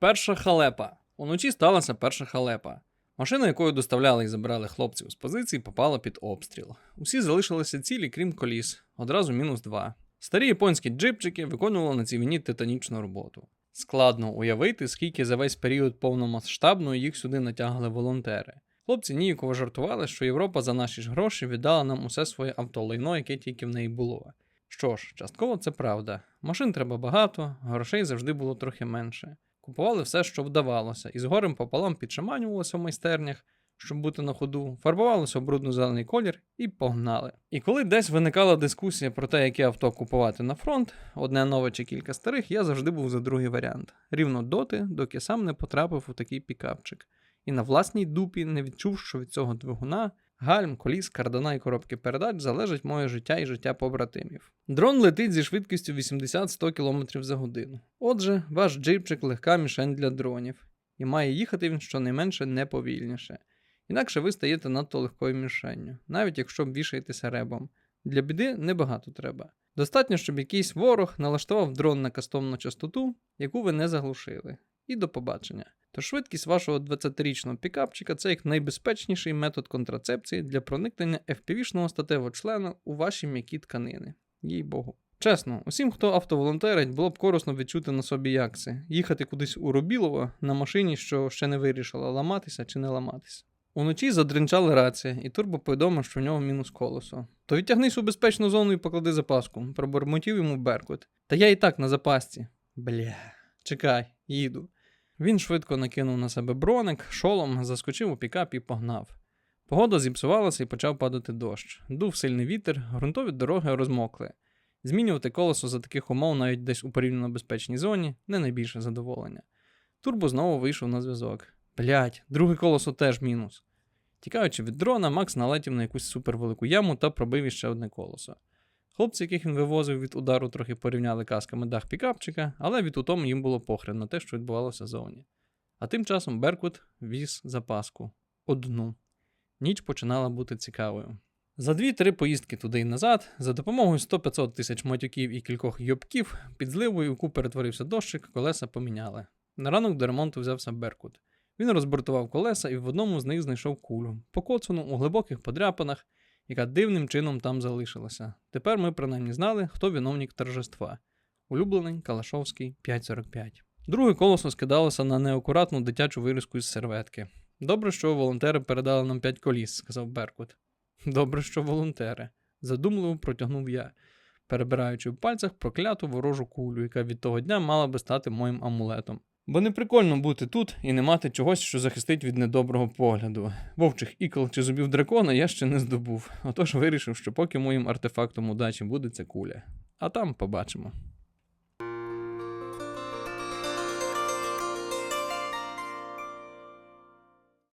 Перша халепа. Уночі сталася перша халепа. Машина, якою доставляли і забирали хлопців з позицій, попала під обстріл. Усі залишилися цілі, крім коліс, одразу мінус два. Старі японські джипчики виконували на цій війні титанічну роботу. Складно уявити, скільки за весь період повномасштабної їх сюди натягли волонтери. Хлопці ніяково жартували, що Європа за наші ж гроші віддала нам усе своє автолайно, яке тільки в неї було. Що ж, частково це правда. Машин треба багато, грошей завжди було трохи менше. Купували все, що вдавалося, і з горем пополам підшаманювалося в майстернях, щоб бути на ходу, фарбувалося в брудно-зелений колір і погнали. І коли десь виникала дискусія про те, яке авто купувати на фронт, одне нове чи кілька старих, я завжди був за другий варіант. Рівно доти, доки сам не потрапив у такий пікапчик. І на власній дупі не відчув, що від цього двигуна, гальм, коліс, кардана і коробки передач залежить моє життя і життя побратимів. Дрон летить зі швидкістю 80-100 км за годину. Отже, ваш джипчик легка мішень для дронів, і має їхати він щонайменше не повільніше. Інакше ви стаєте надто легкою мішенню, навіть якщо вішаєтеся ребом. Для біди небагато треба. Достатньо, щоб якийсь ворог налаштував дрон на кастомну частоту, яку ви не заглушили. І до побачення. То швидкість вашого 20-річного пікапчика це як найбезпечніший метод контрацепції для проникнення FPV-шного статевого члена у ваші м'які тканини. Їй Богу. Чесно, усім, хто автоволонтерить, було б корисно відчути на собі як це їхати кудись у Рубілово на машині, що ще не вирішила ламатися чи не ламатися. Уночі задринчала рація, і турбо повідомив, що в нього мінус колесо. То відтягнись у безпечну зону і поклади запаску, пробормотів йому Беркут. Та я і так на запасці. Бля, чекай, їду. Він швидко накинув на себе броник, шолом, заскочив у пікап і погнав. Погода зіпсувалася і почав падати дощ. Дув сильний вітер, ґрунтові дороги розмокли. Змінювати колесо за таких умов навіть десь у порівняно безпечній зоні не найбільше задоволення. Турбо знову вийшов на зв'язок. Блять, друге колесо теж мінус. Тікаючи від дрона, Макс налетів на якусь супервелику яму та пробив іще одне колесо. Хлопці, яких він вивозив від удару, трохи порівняли касками дах пікапчика, але від утому їм було похрен на те, що відбувалося зовні. А тим часом Беркут віз запаску одну. Ніч починала бути цікавою. За дві-три поїздки туди й назад, за допомогою 100-500 тисяч матюків і кількох йобків, під зливою, яку перетворився дощик, колеса поміняли. На ранок до ремонту взявся Беркут. Він розбортував колеса і в одному з них знайшов кулю, покоцану у глибоких подряпинах, яка дивним чином там залишилася. Тепер ми принаймні знали, хто виновник торжества. Улюблений Калашовський 545. Друге колесо скидалося на неакуратну дитячу вирізку із серветки. Добре, що волонтери передали нам 5 коліс, сказав Беркут. Добре, що волонтери. задумливо протягнув я, перебираючи в пальцях прокляту ворожу кулю, яка від того дня мала би стати моїм амулетом. Бо не прикольно бути тут і не мати чогось, що захистить від недоброго погляду. Вовчих ікл чи зубів дракона я ще не здобув, отож вирішив, що поки моїм артефактом удачі буде ця куля. А там побачимо.